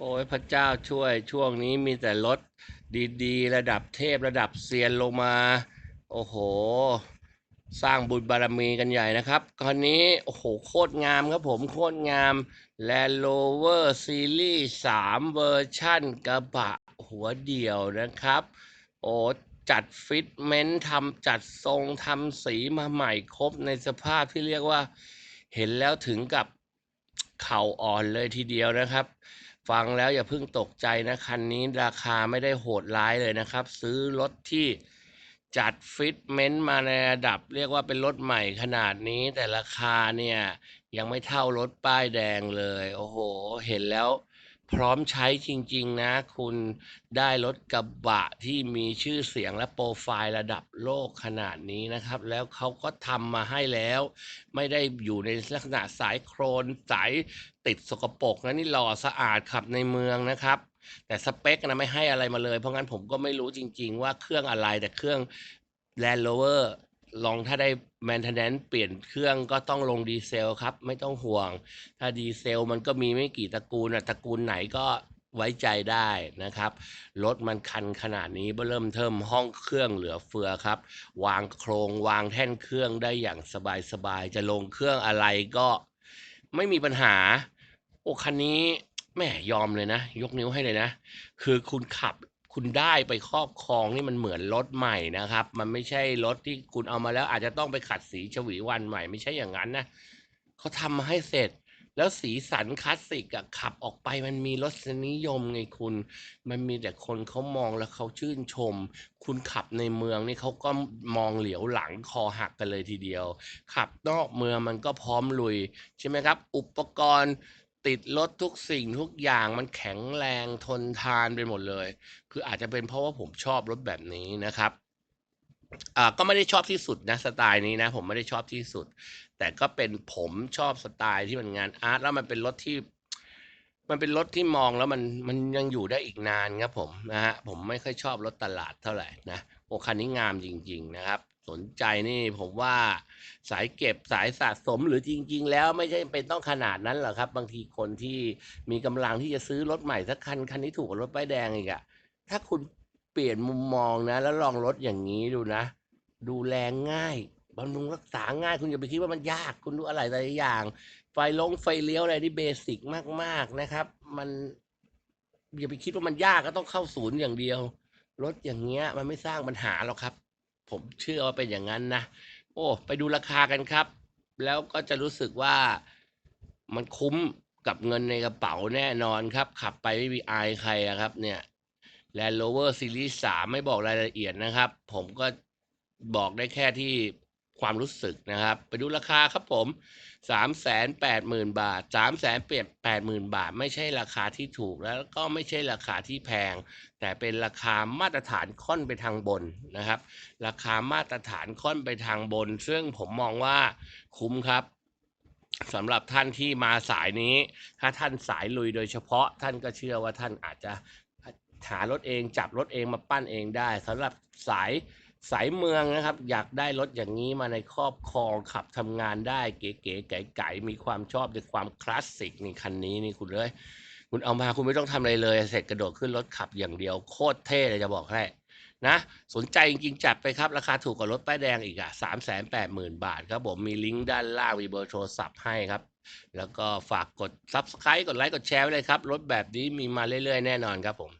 โอ้ยพระเจ้าช่วยช่วงนี้มีแต่รถดีๆ ระดับเทพระดับเซียนลงมา โอ้โห สร้างบุญบารมีกันใหญ่นะครับคราวนี้ โอ้โห โคตรงามครับผมโคตรงาม Land Rover Series 3 เวอร์ชั่นกระบะหัวเดี่ยวนะครับ โอ้จัดฟิตเมนต์ทำจัดทรงทำสีมาใหม่ครบในสภาพที่เรียกว่า เห็นแล้วถึงกับเข่าอ่อนเลยทีเดียวนะครับ ฟังแล้วอย่าเพิ่งตกใจนะ คันนี้ราคาไม่ได้โหดร้ายเลยนะครับ ซื้อรถที่จัดฟิตเมนต์มาในระดับ เรียกว่าเป็นรถใหม่ขนาดนี้ แต่ราคาเนี่ยยังไม่เท่ารถป้ายแดงเลย โอ้โห เห็นแล้ว พร้อมใช้จริง ๆ นะ คุณได้รถกระบะที่มีชื่อเสียงและโปรไฟล์ระดับโลกขนาดนี้นะครับ แล้วเขาก็ทำมาให้แล้ว ไม่ได้อยู่ในลักษณะสายโครนสายติดสกปรกนะนี่หล่อสะอาดขับในเมืองนะครับแต่สเปคนะไม่ให้อะไรมาเลย เพราะงั้นผมก็ไม่รู้จริง ๆ ว่าเครื่องอะไรแต่เครื่อง Land Rover ลองถ้าได้ maintenance เปลี่ยนเครื่องก็ต้องลงดีเซลครับ ไม่ต้องห่วง ถ้าดีเซลมันก็มีไม่กี่ตระกูลนะตระกูลไหนก็ไว้ใจได้นะครับ รถมันคันขนาดนี้เริ่มเทิมห้องเครื่องเหลือเฟือครับ วางโครงวางแท่นเครื่องได้อย่างสบายๆ จะลงเครื่องอะไรก็ไม่มีปัญหา โอ้คันนี้แม่ยอมเลยนะ ยกนิ้วให้เลยนะ คือคุณขับ คุณได้ไปครอบครองนี่มันเหมือนรถใหม่นะครับ มันไม่ใช่รถที่คุณเอามาแล้ว อาจจะต้องไปขัดสีฉวีวันใหม่ไม่ใช่อย่างนั้นนะเขาทำมาให้เสร็จแล้วสีสันคลาสสิกอะขับออกไปมันมีรสนิยมไงคุณ มันมีแต่คนเขามองแล้วเขาชื่นชม คุณขับในเมืองนี่เขาก็มองเหลียวหลังคอหักกันเลยทีเดียว ขับนอกเมืองมันก็พร้อมลุย ใช่ไหมครับ อุปกรณ์ ติดรถทุกสิ่งทุกอย่างมันแข็งแรงทนทานไปหมดเลย คืออาจจะเป็นเพราะว่าผมชอบรถแบบนี้นะครับอ่าก็ไม่ได้ชอบที่สุดนะสไตล์นี้นะ ผมไม่ได้ชอบที่สุด แต่ก็เป็นผมชอบสไตล์ที่มันงานอาร์ตแล้วมันเป็นรถที่มันเป็นรถที่มองแล้วมันมันยังอยู่ได้อีกนานครับผมนะฮะผมไม่ค่อยชอบรถตลาดเท่าไหร่นะโอคันนี้งามจริง ๆ นะครับ สนใจนี่ผมว่าสายเก็บสายสะสมหรือจริง ๆ แล้วไม่ใช่เป็นต้องขนาดนั้นหรอกครับ บางทีคนที่มีกำลังที่จะซื้อรถใหม่สักคันคันนี้ถูกกว่ารถป้ายแดงอีกอะถ้าคุณเปลี่ยนมุมมองนะ แล้วลองรถอย่างนี้ดูนะ ดูแลง่ายบำรุงรักษาง่าย คุณอย่าไปคิดว่ามันยากคุณดูอะไรแต่ละอย่าง ไฟลงไฟเลี้ยวอะไรที่เบสิกมาก ๆนะครับ มันอย่าไปคิดว่ามันยากก็ต้องเข้าศูนย์อย่างเดียวรถอย่างเงี้ย มันไม่สร้างปัญหาหรอกครับ ผมเชื่อว่าเป็นอย่างนั้นนะ โอ้ ไปดูราคากันครับ แล้วก็จะรู้สึกว่ามันคุ้มกับเงินในกระเป๋าแน่นอนครับ ขับไปไม่มีอายใครครับ เนี่ย Land Rover Series 3 ไม่บอกรายละเอียดนะครับ ผมก็บอกได้แค่ที่ ความรู้สึกนะครับ ไปดูราคาครับผมสามแสนแปดหมื่นบาทสามแสนเปลี่ยนแปดหมื่นบาท ไม่ใช่ราคาที่ถูกแล้วก็ไม่ใช่ราคาที่แพง แต่เป็นราคามาตรฐานค่อนไปทางบนนะครับ ราคามาตรฐานค่อนไปทางบน ซึ่งผมมองว่าคุ้มครับสำหรับท่านที่มาสายนี้ ถ้าท่านสายลุยโดยเฉพาะท่านก็เชื่อว่าท่านอาจจะหารถเองจับรถเองมาปั้นเองได้สำหรับสาย สายเมืองนะครับ อยากได้รถอย่างนี้มาในครอบครองขับทำงานได้เก๋ๆไก่ๆมีความชอบในความคลาสสิกนี่คันนี้นี่คุณเลยคุณเอามาคุณไม่ต้องทำอะไรเลย เสร็จกระโดดขึ้นรถขับอย่างเดียวโคตรเท่เลยจะบอกให้นะสนใจจริงๆ จัดไปครับ ราคาถูกกว่ารถป้ายแดงอีกอะสามแสนแปดหมื่นบาทครับผมมีลิงก์ด้านล่างมีเบอร์โทรศัพท์ให้ครับ แล้วก็ฝากกด Subscribe กดไลค์กดแชร์ไว้เลยครับ รถแบบนี้มีมาเรื่อยๆ แน่นอนครับผม